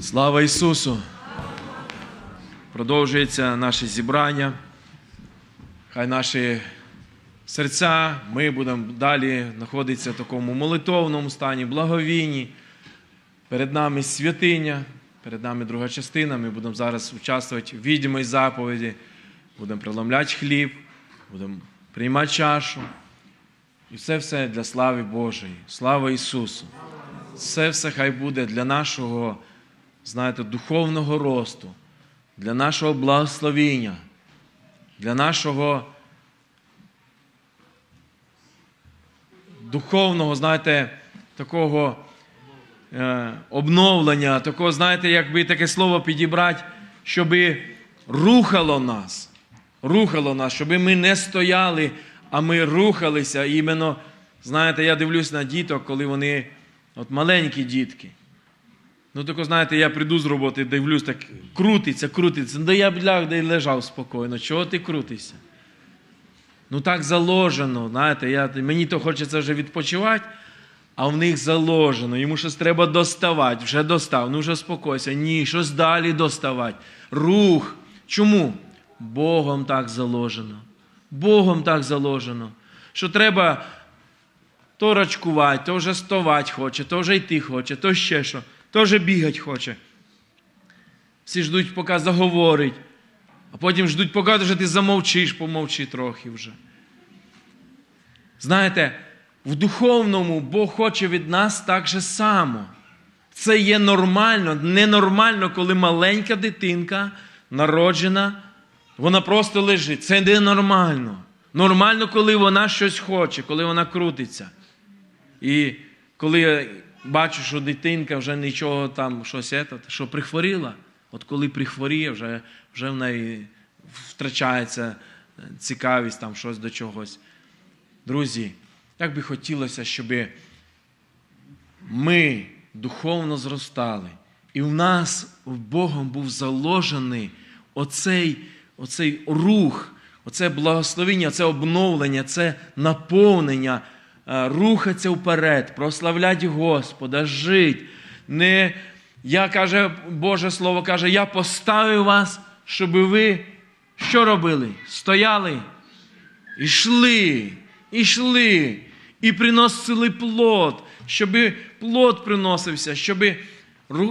Слава Ісусу! Продовжується наше зібрання. Хай наші серця, ми будемо далі знаходитися в такому молитовному стані, благовінні. Перед нами святиня, перед нами друга частина. Ми будемо зараз участвувати в відьмій заповіді, будемо приламляти хліб, будемо приймати чашу. І все все для слави Божої. Слава Ісусу! Це все хай буде для нашого, знаєте, духовного росту, для нашого благословіння, для нашого духовного, знаєте, такого е, обновлення, такого, знаєте, якби таке слово підібрати, щоб рухало нас, рухало нас, щоб ми не стояли, а ми рухалися. Іменно, знаєте, я дивлюсь на діток, коли вони. От маленькі дітки. Ну, тако, знаєте, я прийду з роботи, дивлюсь, так крутиться, крутиться. Да я б ляг, де й лежав спокійно. Чого ти крутишся? Ну так заложено, знаєте, я, мені то хочеться вже відпочивати, а в них заложено. Йому щось треба доставати, вже достав, ну вже спокойся. Ні, щось далі доставати. Рух. Чому? Богом так заложено. Богом так заложено. Що треба то рачкувати, то вже стовати хоче, то вже йти хоче, то ще що, вже бігати хоче. Всі ждуть, поки заговорить, а потім ждуть, поки вже ти замовчиш, помовчи трохи вже. Знаєте, в духовному Бог хоче від нас так же само. Це є нормально, ненормально, коли маленька дитинка народжена, вона просто лежить. Це ненормально. Нормально, коли вона щось хоче, коли вона крутиться. І коли бачу, що дитинка вже нічого там, щось, ето, що прихворіла, от коли прихворіє, вже, вже в неї втрачається цікавість там щось до чогось. Друзі, як би хотілося, щоб ми духовно зростали, і в нас в Богом був заложений оцей, оцей рух, оце благословення, це обновлення, це наповнення рухатися вперед, прославляти Господа, жити. Не, я каже, Боже Слово каже, я поставив вас, щоб ви що робили? Стояли, ішли, ішли, і приносили плод, щоб плод приносився, щоб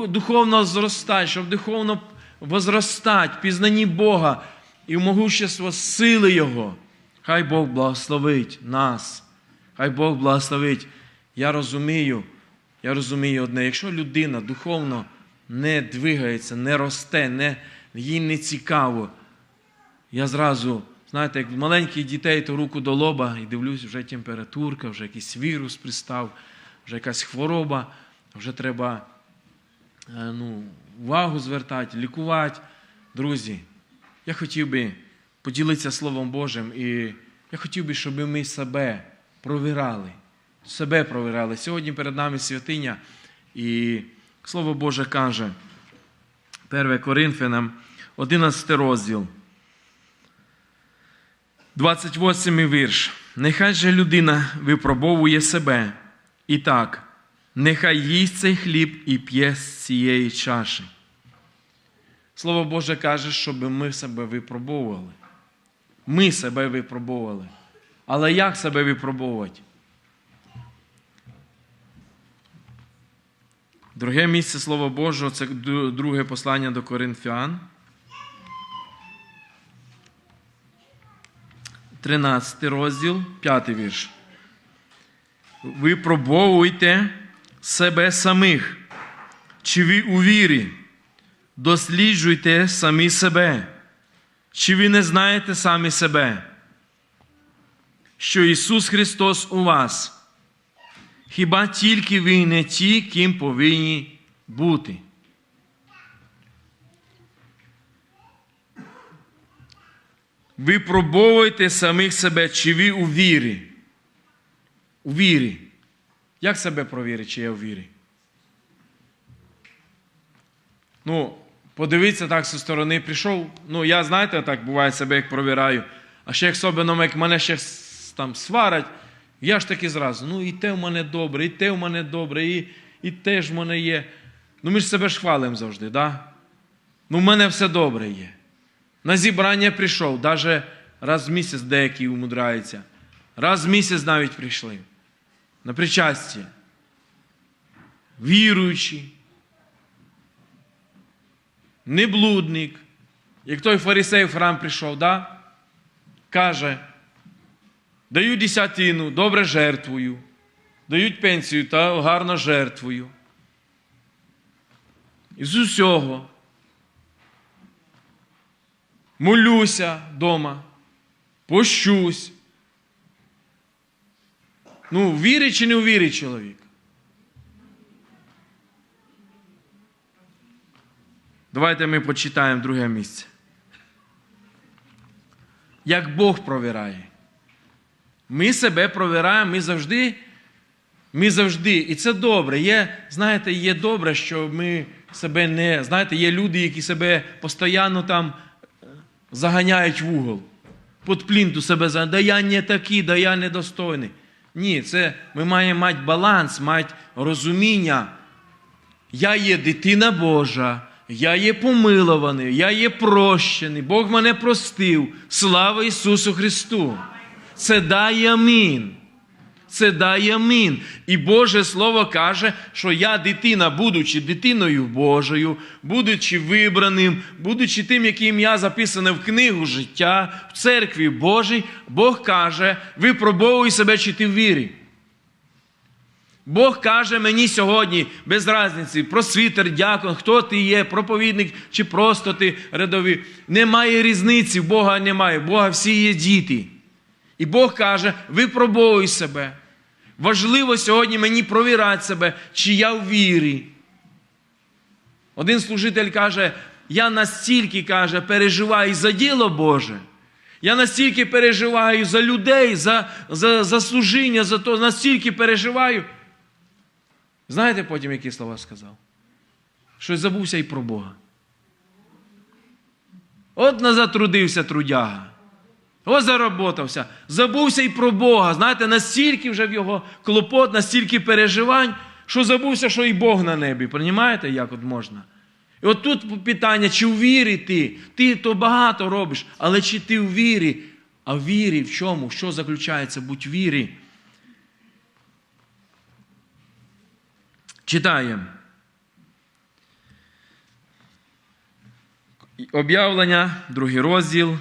духовно зростати, щоб духовно возростати, пізнані Бога і в могущество сили Його. Хай Бог благословить нас. Хай Бог благословить. Я розумію, я розумію одне, якщо людина духовно не двигається, не росте, не, їй не цікаво, я зразу, знаєте, як маленьких дітей, то руку до лоба і дивлюсь, вже температурка, вже якийсь вірус пристав, вже якась хвороба, вже треба ну, увагу звертати, лікувати. Друзі, я хотів би поділитися Словом Божим, і я хотів би, щоб ми себе провірали, себе провірали. Сьогодні перед нами святиня, і Слово Боже каже, 1 Коринфянам, 11 розділ, 28 вірш. Нехай же людина випробовує себе. І так, нехай їсть цей хліб і п'є з цієї чаші. Слово Боже каже, щоб ми себе випробовували. Ми себе випробовували. Але як себе випробовувати? Друге місце Слова Божого це друге послання до Коринфян. 13 розділ, 5 вірш. Випробовуйте себе самих, чи ви у вірі, досліджуйте самі себе, чи ви не знаєте самі себе що Ісус Христос у вас. Хіба тільки ви не ті, ким повинні бути? Ви пробовуйте самих себе, чи ви у вірі. У вірі. Як себе провірити, чи я у вірі? Ну, подивіться так зі сторони прийшов. Ну, я, знаєте, так буває себе, як провіраю. А ще як особливо, як мене ще там сварять, я ж таки зразу, ну і те в мене добре, і те в мене добре, і і те ж в мене є. Ну ми ж себе ж хвалимо завжди, да? Ну, в мене все добре є. На зібрання прийшов, навіть раз в місяць деякі умудраються. Раз в місяць навіть прийшли. На причасті. Віруючий. Не блудник. Як той фарисей в храм прийшов, да? каже, даю десятину, добре жертвую. Дають пенсію та гарно жертвую. І з усього. Молюся вдома, пощусь. Ну, вірить чи не вірить чоловік? Давайте ми почитаємо друге місце. Як Бог провіряє. Ми себе провираємо, ми завжди, ми завжди, і це добре. Є, знаєте, є добре, що ми себе не. Знаєте, є люди, які себе постійно там е, заганяють в угол. Під плінту себе за да я не такий, да я недостойний. Ні, це ми маємо мати баланс, мати розуміння. Я є дитина Божа, я є помилований, я є прощений, Бог мене простив. Слава Ісусу Христу! Це дає амін. Це дає амін. І Боже Слово каже, що я дитина, будучи дитиною Божою, будучи вибраним, будучи тим, яке ім'я записане в книгу життя, в церкві Божій, Бог каже, випробовуй себе, чи ти в вірі. Бог каже мені сьогодні, без різниці, просвітер, дякон, хто ти є, проповідник чи просто ти рядовий. Немає різниці, Бога немає. Бога всі є діти. І Бог каже, випробовуй себе. Важливо сьогодні мені провірати себе, чи я в вірі. Один служитель каже, я настільки каже, переживаю за діло Боже. Я настільки переживаю за людей, за, за, за служіння, за то, настільки переживаю. Знаєте потім, які слова сказав? Щось забувся і про Бога. От назад трудився трудяга. Ось заработався. Забувся і про Бога. Знаєте, настільки вже в його клопот, настільки переживань, що забувся, що і Бог на небі. Понімаєте, як от можна? І от тут питання, чи в вірі ти? Ти то багато робиш, але чи ти в вірі? А в вірі в чому? Що заключається будь в вірі? Читаємо. Об'явлення, другий розділ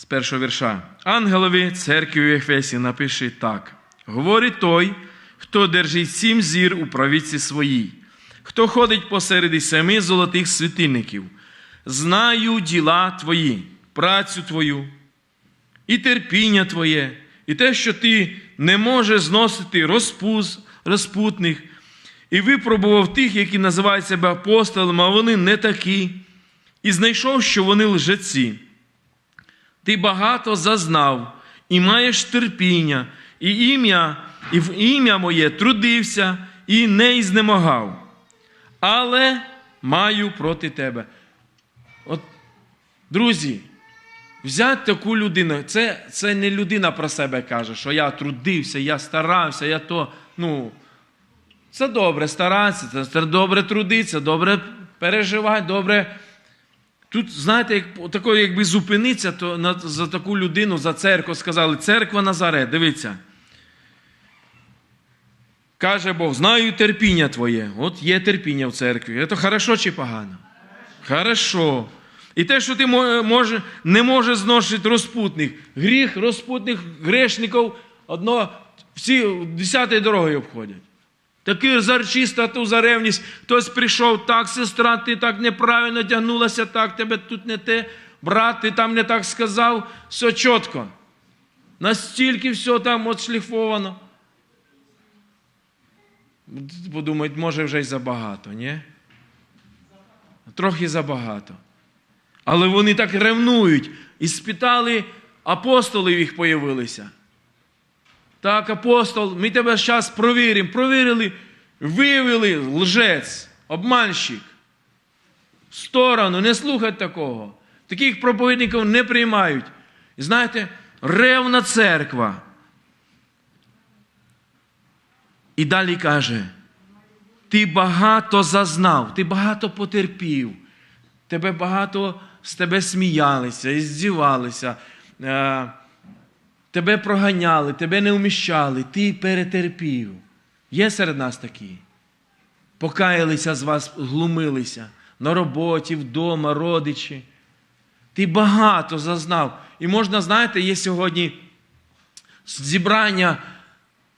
з першого вірша. Ангелові церкві в Ефесі напиши так: говорить той, хто держить сім зір у правіці своїй, хто ходить посеред семи золотих світильників. Знаю діла твої, працю твою, і терпіння твоє, і те, що ти не можеш зносити розпус, розпутних, і випробував тих, які називають себе апостолами, а вони не такі, і знайшов, що вони лжеці. Ти багато зазнав, і маєш терпіння, і ім'я, і в ім'я моє трудився і не ізнемагав. Але маю проти тебе. От, друзі, взяти таку людину, це, це не людина про себе каже, що я трудився, я старався, я то. ну, Це добре старатися, це добре трудитися, добре переживати, добре. Тут, знаєте, як, тако, якби зупинитися, то на, за таку людину, за церкву сказали, церква Назарет, дивіться. Каже Бог, знаю терпіння твоє. От є терпіння в церкві. Це хорошо чи погано? Хорошо. І те, що ти може, не можеш зносити розпутних. Гріх розпутних грешників одно, всі десятою дорогою обходять. Такий зарчиста ту за ревність, хтось прийшов, так, сестра, ти так неправильно тягнулася, так, тебе тут не те, брат, ти там не так сказав, все чітко. Настільки все там отшліфовано. Подумають, може вже й забагато, ні? Трохи забагато. Але вони так ревнують. І спитали, апостолів їх появилися. Так, апостол, ми тебе зараз провіримо. Провірили, виявили лжець, обманщик. В сторону, не слухать такого. Таких проповідників не приймають. І знаєте, ревна церква. І далі каже: ти багато зазнав, ти багато потерпів, тебе багато з тебе сміялися, і здівалися, е, тебе проганяли, тебе не вміщали, ти перетерпів. Є серед нас такі. Покаялися з вас, глумилися на роботі, вдома, родичі. Ти багато зазнав. І можна, знаєте, є сьогодні зібрання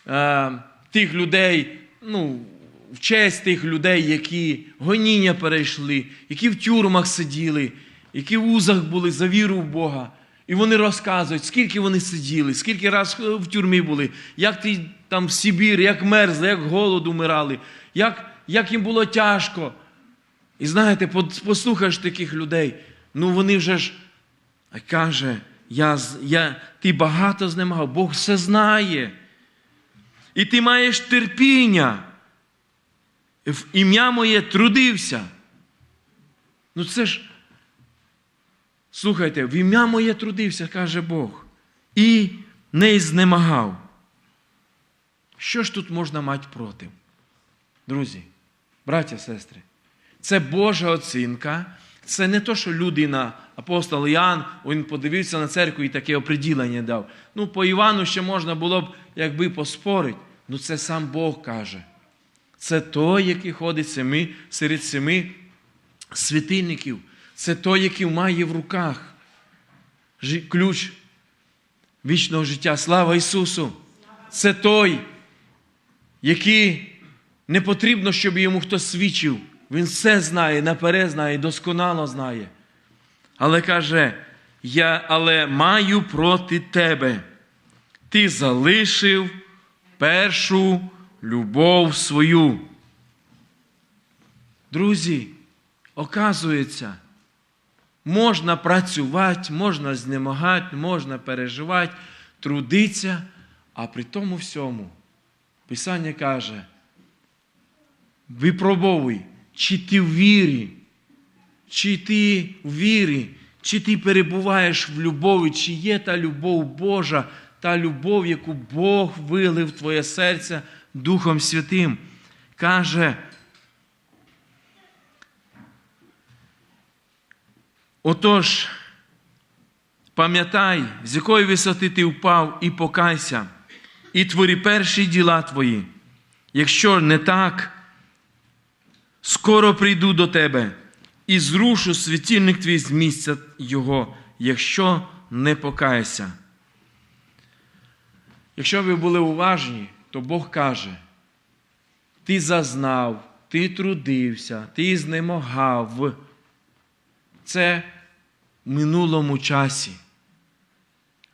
е, тих людей, ну, в честь тих людей, які гоніння перейшли, які в тюрмах сиділи, які в узах були за віру в Бога. І вони розказують, скільки вони сиділи, скільки раз в тюрмі були, як ти там в Сибірі, як мерзли, як голоду вмирали, як, як їм було тяжко. І знаєте, послухаєш таких людей, ну вони вже ж каже, я, я, ти багато знемагав, Бог все знає. І ти маєш терпіння. В ім'я моє трудився. Ну це ж, слухайте, в ім'я моє трудився, каже Бог, і не знемагав. Що ж тут можна мати проти? Друзі, браття, сестри, це Божа оцінка. Це не то, що людина, апостол Іоанн, він подивився на церкву і таке оприділення дав. Ну, по Івану ще можна було б, якби поспорити. Ну, це сам Бог каже. Це той, який ходить семи, серед семи світильників. Це той, який має в руках ключ вічного життя. Слава Ісусу! Це той, який не потрібно, щоб йому хтось свідчив. Він все знає, наперед знає, досконало знає. Але каже, я але маю проти тебе. Ти залишив першу любов свою. Друзі, оказується, можна працювати, можна знемагати, можна переживати, трудитися, а при тому всьому Писання каже, випробовуй, чи ти в вірі, чи ти в вірі, чи ти перебуваєш в любові, чи є та любов Божа, та любов, яку Бог вилив в твоє серце Духом Святим. Каже, отож, пам'ятай, з якої висоти ти впав, і покайся, і твори перші діла твої. Якщо не так, скоро прийду до тебе і зрушу світильник твій з місця його, якщо не покаєшся. Якщо ви були уважні, то Бог каже: ти зазнав, ти трудився, ти знемагав. Це минулому часі.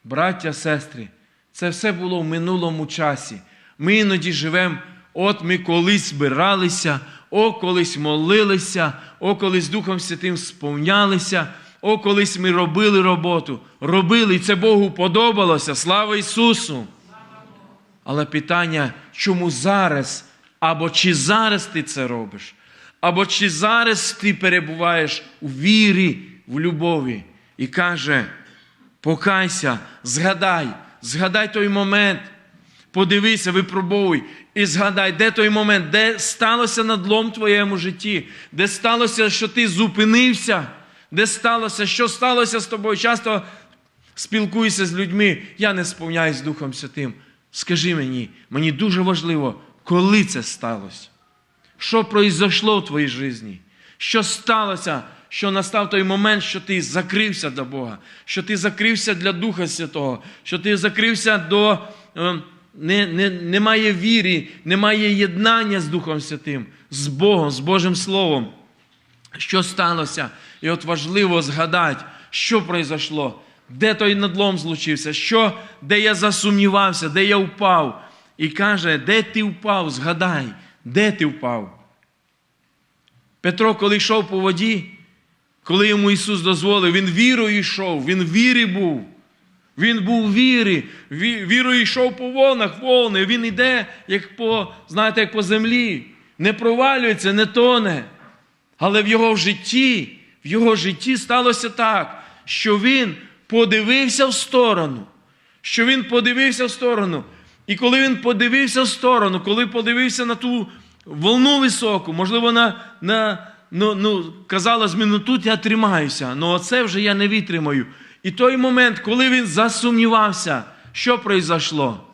Браття, сестри, це все було в минулому часі. Ми іноді живемо, от ми колись збиралися, о, колись молилися, о, колись Духом Святим сповнялися, о, колись ми робили роботу. Робили, і це Богу подобалося. Слава Ісусу! Але питання, чому зараз? Або чи зараз ти це робиш? Або чи зараз ти перебуваєш у вірі, в любові? І каже, покайся, згадай, згадай той момент, подивися, випробовуй і згадай, де той момент, де сталося надлом в твоєму житті, де сталося, що ти зупинився, де сталося, що сталося з тобою. Часто спілкуюся з людьми, я не сповняюсь Духом Святим. Скажи мені, мені дуже важливо, коли це сталося. Що произошло в твоїй житті? Що сталося, що настав той момент, що ти закрився до Бога, що ти закрився для Духа Святого, що ти закрився до е, не, не, немає віри, немає єднання з Духом Святим, з Богом, з Божим Словом. Що сталося? І от важливо згадати, що произошло, де той надлом злучився, що, де я засумнівався, де я впав. І каже, де ти впав, згадай, де ти впав. Петро, коли йшов по воді, коли йому Ісус дозволив, він вірою йшов, він в вірі був. Він був в вірі, ві- вірою йшов по волнах, волни. Він йде, як по, знаєте, як по землі, не провалюється, не тоне. Але в його житті, в його житті сталося так, що він подивився в сторону. Що він подивився в сторону. І коли він подивився в сторону, коли подивився на ту волну високу, можливо, на, на ну, ну, казалось мені, ну тут я тримаюся, але оце вже я не витримаю. І той момент, коли він засумнівався, що пройшло?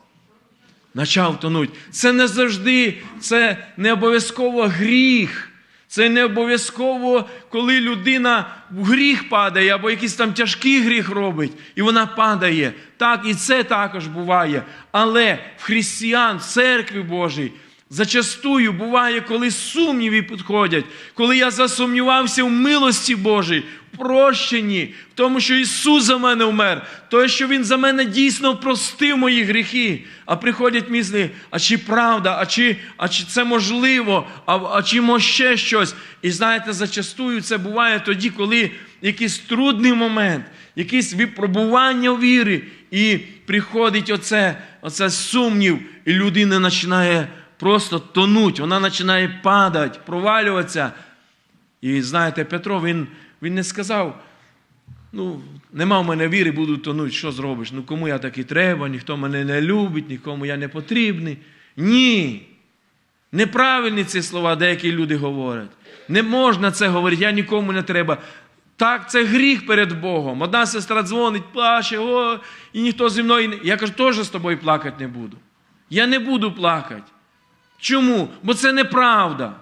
Почав тонуть. Це не завжди, це не обов'язково гріх. Це не обов'язково, коли людина в гріх падає або якийсь там тяжкий гріх робить, і вона падає. Так, і це також буває. Але в християн, в церкві Божій, зачастую буває, коли сумніви підходять, коли я засумнівався в милості Божій, в прощенні, в тому, що Ісус за мене вмер, то, що Він за мене дійсно простив мої гріхи. А приходять місли, а чи правда, а чи, а чи це можливо, а, а чи мо ще щось. І знаєте, зачастую це буває тоді, коли якийсь трудний момент, якесь випробування в вірі, і приходить оце, оце сумнів, і людина починає просто тонуть, вона починає падати, провалюватися. І знаєте, Петро, він, він не сказав, ну, нема в мене віри, буду тонути, що зробиш? Ну кому я таки треба, ніхто мене не любить, нікому я не потрібний. Ні. Неправильні ці слова деякі люди говорять. Не можна це говорити, я нікому не треба. Так, це гріх перед Богом. Одна сестра дзвонить, плаче, о, і ніхто зі мною. Я кажу, теж з тобою плакати не буду. Я не буду плакати. Чому? Бо це неправда.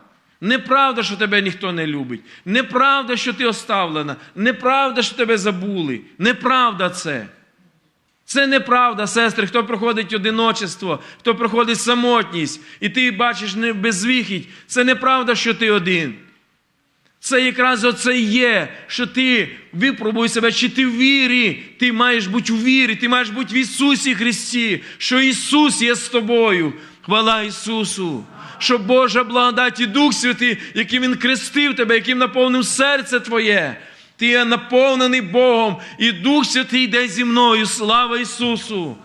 Неправда, що тебе ніхто не любить. Неправда, що ти оставлена. Неправда, що тебе забули. Неправда це. Це неправда, сестри, хто проходить одиночество, хто проходить самотність, і ти бачиш безвихідь. Це неправда, що ти один. Це якраз оце є, що ти випробуй себе, чи ти в вірі, ти маєш бути у вірі, ти маєш бути в Ісусі Христі, що Ісус є з тобою. Хвала Ісусу! Що Божа благодать і Дух Святий, яким Він крестив тебе, яким наповнив серце твоє. Ти є наповнений Богом, і Дух Святий йде зі мною. Слава Ісусу!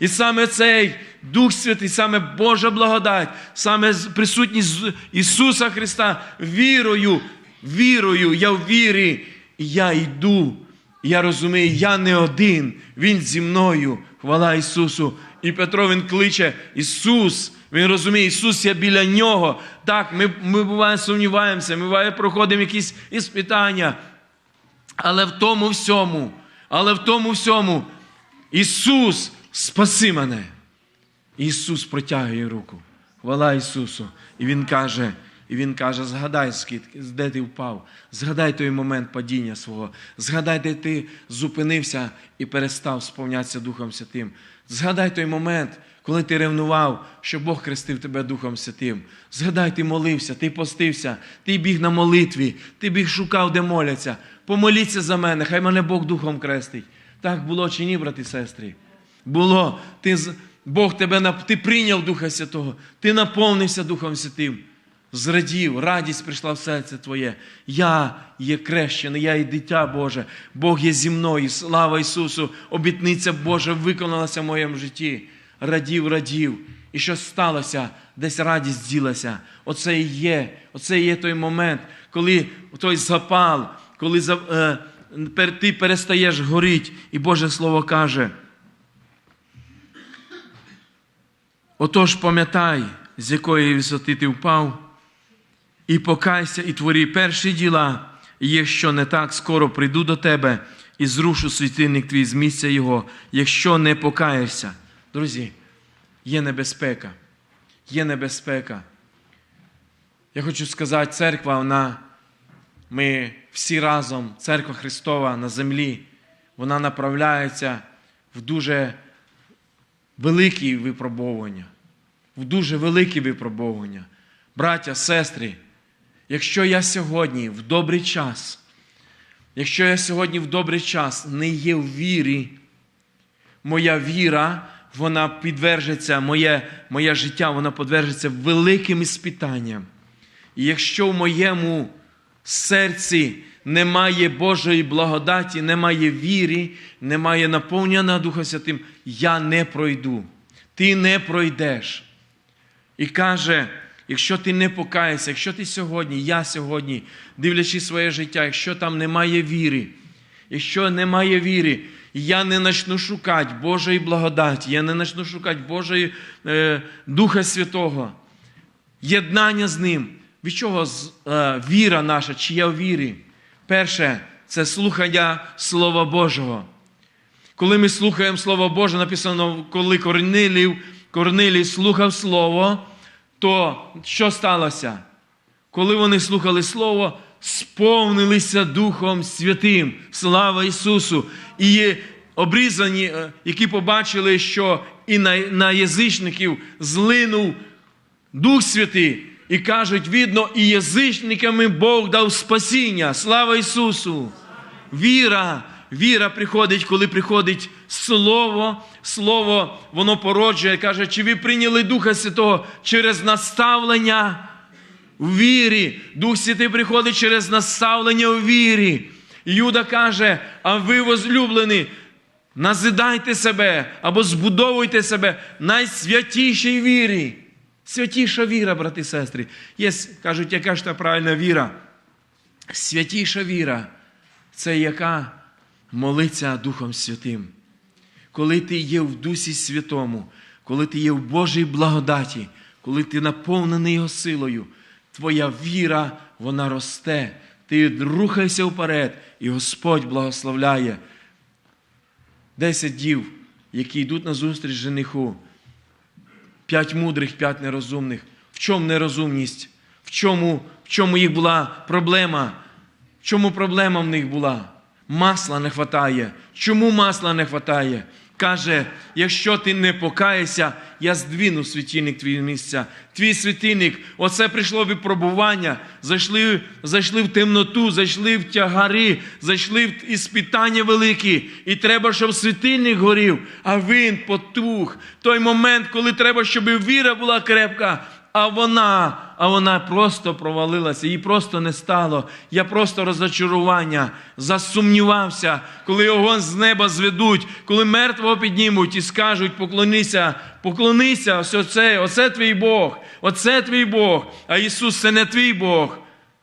І саме цей Дух Святий, саме Божа благодать, саме присутність Ісуса Христа вірою, вірою, я в вірі, я йду. Я розумію, я не один, Він зі мною. Хвала Ісусу. І Петро він кличе Ісус. Він розуміє, Ісус є біля нього. Так, ми ми буває сумніваємося, ми буває проходимо якісь іспитання. Але в тому всьому, але в тому всьому, Ісус, спаси мене. Ісус протягує руку. Хвала Ісусу. І Він каже, і Він каже: згадай, де ти впав, згадай той момент падіння свого, згадай, де ти зупинився і перестав сповнятися Духом Святим. Згадай той момент, коли ти ревнував, що Бог хрестив тебе Духом Святим. Згадай, ти молився, ти постився, ти біг на молитві, ти біг шукав, де моляться. Помоліться за мене, хай мене Бог Духом крестить. Так було чи ні, брати і сестри? Було. Ти, Бог тебе ти прийняв Духа Святого, ти наповнився Духом Святим. Зрадів, радість прийшла в серце Твоє. Я є крещений, я є дитя Боже, Бог є зі мною. Слава Ісусу! Обітниця Божа виконалася в моєму житті. Радів, радів. І що сталося? Десь радість ділася. Оце і є, оце і є той момент, коли той запал, коли е, ти перестаєш горіти, і Боже Слово каже. Отож, пам'ятай, з якої висоти ти впав, і покайся, і твори перші діла, якщо не так, скоро прийду до тебе і зрушу світильник твій з місця його, якщо не покаєшся. Друзі, є небезпека. Є небезпека. Я хочу сказати, церква, вона, ми всі разом, церква Христова на землі, вона направляється в дуже великі випробовування. В дуже великі випробовування. Браття, сестри, якщо я сьогодні в добрий час, якщо я сьогодні в добрий час не є в вірі, моя віра, вона підвержеться, моє, моє життя, вона підвержеться великим іспитанням. І якщо в моєму серці немає Божої благодаті, немає віри, немає наповнення Духа Святим, я не пройду. Ти не пройдеш. І каже, якщо ти не покаєшся, якщо ти сьогодні, я сьогодні, дивлячись своє життя, якщо там немає віри, якщо немає віри, я не почну шукати Божої благодаті, я не почну шукати Божої е, Духа Святого, єднання з Ним. Від чого е, віра наша, чи я в вірі? Перше, це слухання Слова Божого. Коли ми слухаємо Слово Боже, написано, коли Корнилів, Корнилій слухав Слово, то що сталося? Коли вони слухали Слово, сповнилися Духом Святим. Слава Ісусу! І обрізані, е, які побачили, що і на, на язичників злинув Дух Святий. І кажуть, видно, і язичниками Бог дав спасіння. Слава Ісусу! Віра, віра приходить, коли приходить Слово. Слово, воно породжує, каже, чи ви прийняли Духа Святого через наставлення в вірі. Дух Святий приходить через наставлення у вірі. Юда каже, а ви возлюблені, назидайте себе або збудовуйте себе найсвятішій вірі. Святіша віра, брати і сестри. Є, кажуть, яка ж та правильна віра? Святіша віра це яка молиться Духом Святим. Коли ти є в Дусі Святому, коли ти є в Божій благодаті, коли ти наповнений Його силою, твоя віра, вона росте. Ти рухайся вперед, і Господь благословляє. Десять дів, які йдуть на зустріч жениху. П'ять мудрих, п'ять нерозумних. В чому нерозумність? В чому, в чому їх була проблема? В чому проблема в них була? Масла не вистачає. Чому масла не вистачає? Каже, якщо ти не покаєшся, я здвину світильник твій місця. Твій світильник, оце прийшло випробування. Зайшли, зайшли в темноту, зайшли в тягари, зайшли в іспитання великі. І треба, щоб світильник горів, а він потух. Той момент, коли треба, щоб віра була крепка, а вона, а вона просто провалилася, їй просто не стало. Я просто розочарування, засумнівався, коли огонь з неба зведуть, коли мертвого піднімуть і скажуть, поклонися, поклонися, ось оце, оце твій Бог, оце твій Бог, а Ісус це не твій Бог.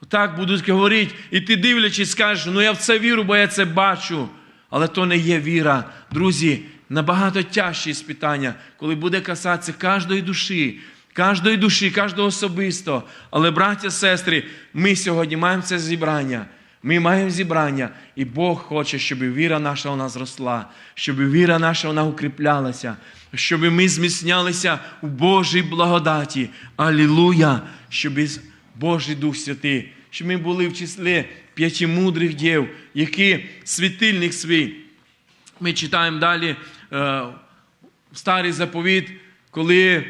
Так будуть говорити, і ти дивлячись, скажеш, ну я в це вірю, бо я це бачу. Але то не є віра. Друзі, набагато тяжчі спитання, коли буде касатися кожної душі, кожної душі, кожного особисто. Але, браття, сестри, ми сьогодні маємо це зібрання. Ми маємо зібрання, і Бог хоче, щоб віра наша вона зросла, щоб віра наша вона укріплялася, щоб ми зміцнялися у Божій благодаті. Алілуя! Щоб Божий Дух Святий, щоб ми були в числі п'яти мудрих дів, які світильник свій. Ми читаємо далі е, старий заповіт, коли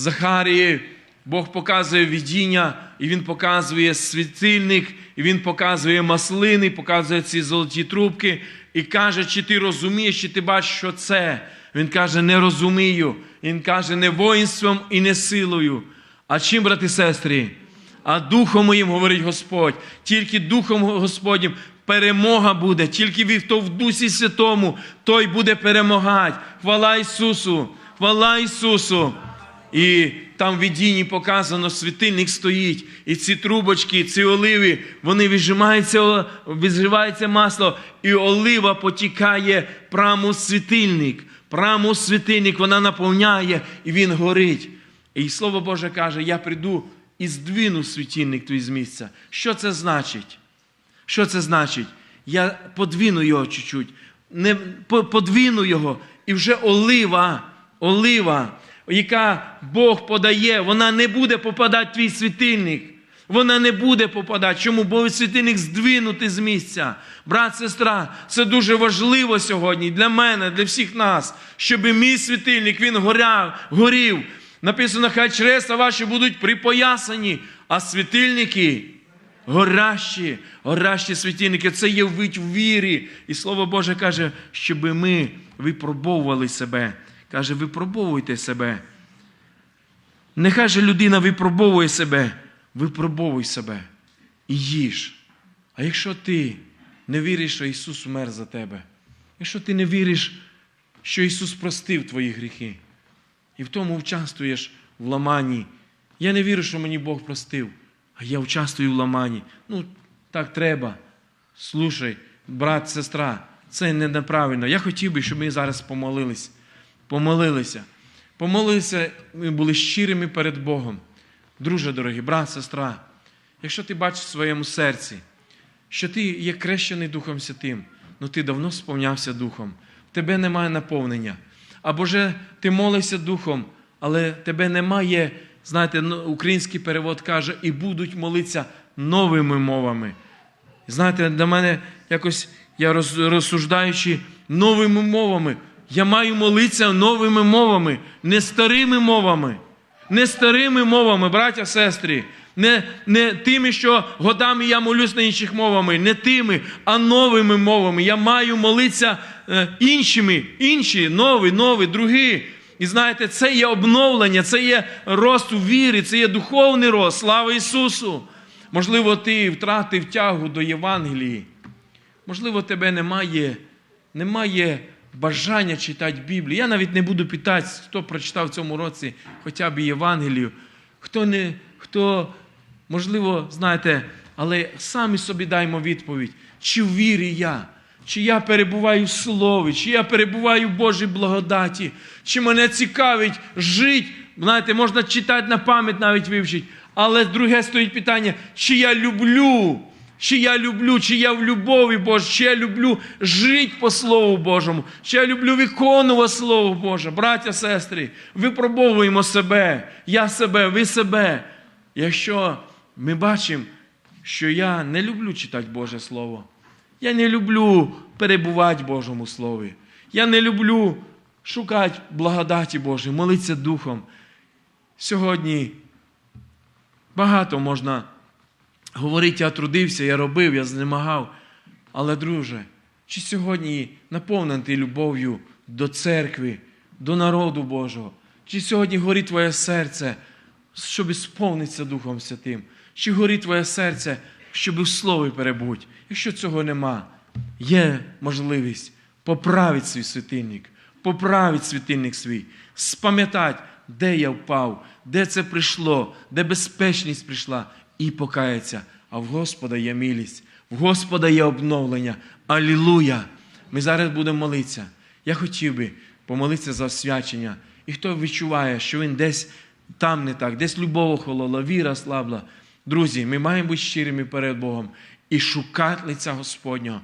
Захарії Бог показує видіння, і Він показує світильник, і Він показує маслини, показує ці золоті трубки, і каже, чи ти розумієш, чи ти бачиш, що це. Він каже, не розумію. Він каже, не воїнством і не силою. А чим, брати і сестри? А духом моїм, говорить Господь, тільки Духом Господнім перемога буде, тільки хто в Дусі Святому, той буде перемагати. Хвала Ісусу! Хвала Ісусу! І там в видінні показано, світильник стоїть, і ці трубочки, ці оливи, вони віджимаються, відживається масло, і олива потікає прямо в світильник. Прямо в світильник вона наповняє, і він горить. І Слово Боже каже: Я прийду і здвину світильник твій з місця. Що це значить? Що це значить? Я подвину його чуть-чуть, не, подвину його, і вже олива, олива, яка Бог подає, вона не буде попадати в твій світильник. Вона не буде попадати. Чому? Бо світильник здвинутий з місця. Брат, сестра, це дуже важливо сьогодні для мене, для всіх нас, щоб мій світильник він горяв, горів. Написано, хай чресла ваші будуть припоясані, а світильники горящі, горящі світильники. Це є вить в вірі. І Слово Боже каже, щоб ми випробовували себе. Каже, випробовуйте себе. Нехай же людина випробовує себе, випробовуй себе і їж. А якщо ти не віриш, що Ісус умер за тебе, якщо ти не віриш, що Ісус простив твої гріхи, і в тому участвуєш в ламанні, я не вірю, що мені Бог простив, а я участвую в ламанні. Ну, так треба. Слушай, брат, сестра, це не неправильно. Я хотів би, щоб ми зараз помолились. Помолилися. Помолилися, ми були щирими перед Богом. Друже дорогий, брат, сестра, якщо ти бачиш в своєму серці, що ти є крещений Духом Святим, ну ти давно сповнявся Духом, в тебе немає наповнення. Або же ти молився Духом, але тебе немає, знаєте, ну, український перевод каже, і будуть молитися новими мовами. Знаєте, для мене якось я роз- розсуждаючи новими мовами, я маю молитися новими мовами, не старими мовами, не старими мовами, браття, сестри, не, не тими, що годами я молюсь на інших мовами, не тими, а новими мовами. Я маю молитися е, іншими, інші, нові, нові, другі. І знаєте, це є обновлення, це є рост у вірі, це є духовний рост. Слава Ісусу! Можливо, ти втратив тягу до Євангелії. Можливо, тебе немає, немає бажання читати Біблію. Я навіть не буду питати, хто прочитав в цьому році хоча б Євангелію. Хто не, хто, можливо, знаєте, але самі собі даймо відповідь, чи в вірі я, чи я перебуваю в Слові, чи я перебуваю в Божій благодаті, чи мене цікавить жити. Знаєте, можна читати на пам'ять навіть вивчити. Але друге стоїть питання, чи я люблю, чи я люблю, чи я в любові Божій, чи я люблю жити по Слову Божому, чи я люблю виконувати Слово Боже. Браття, сестри, випробовуємо себе, я себе, ви себе. Якщо ми бачимо, що я не люблю читати Боже Слово, я не люблю перебувати в Божому Слові, я не люблю шукати благодаті Божої, молитися Духом. Сьогодні багато можна говорити, я трудився, я робив, я знемагав. Але, друже, чи сьогодні наповнений любов'ю до церкви, до народу Божого? Чи сьогодні горить твоє серце, щоб сповнитися Духом Святим? Чи горить твоє серце, щоб в слові перебудь? Якщо цього нема, є можливість поправити свій світильник, поправити світильник свій, спам'ятати, де я впав, де це прийшло, де безпечність прийшла, і покаятися. А в Господа є милість, в Господа є обновлення. Алілуя! Ми зараз будемо молитися. Я хотів би помолитися за освячення. І хто відчуває, що він десь там не так, десь любов охолола, віра слабла. Друзі, ми маємо бути щирими перед Богом і шукати лиця Господнього,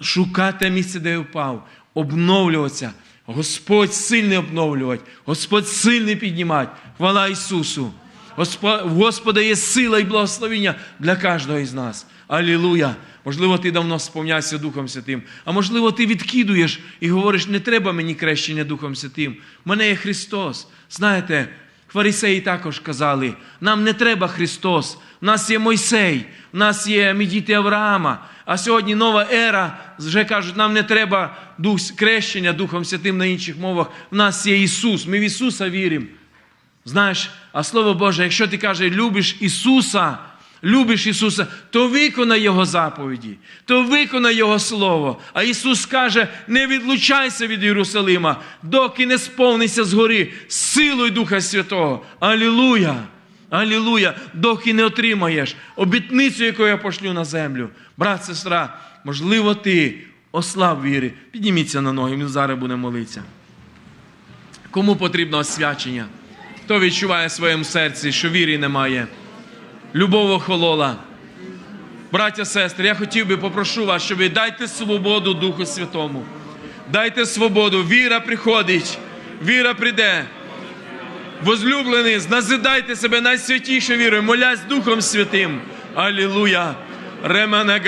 шукати місце, де я впав, обновлюватися. Господь сильний обновлювати, Господь сильний піднімати. Хвала Ісусу! Господь, Господа є сила і благословення для кожного із нас. Алілуя! Можливо, ти давно сповнявся Духом Святим, а можливо, ти відкидуєш і говориш, не треба мені крещення Духом Святим. Мене є Христос. Знаєте, фарисеї також казали, нам не треба Христос, в нас є Мойсей, в нас є діти Авраама. А сьогодні нова ера, вже кажуть, нам не треба дух крещення Духом Святим на інших мовах. В нас є Ісус, ми в Ісуса віримо. Знаєш, а Слово Боже, якщо ти кажеш, любиш Ісуса, любиш Ісуса, то виконай Його заповіді, то виконай Його Слово. А Ісус каже, не відлучайся від Єрусалима, доки не сповнися згори силою Духа Святого. Алілуя! Алілуя! Доки не отримаєш обітницю, яку я пошлю на землю. Брат, сестра, можливо, ти ослаб віри. Підніміться на ноги, ми зараз будемо молитися. Кому потрібно освячення? Хто відчуває в своєму серці, що віри немає? Любов охолола. Браття, сестри, я хотів би попрошу вас, щоб ви дайте свободу Духу Святому. Дайте свободу. Віра приходить, віра прийде. Возлюблений, назидайте себе найсвятішою вірою, молясь Духом Святим. Алілуя. Ремена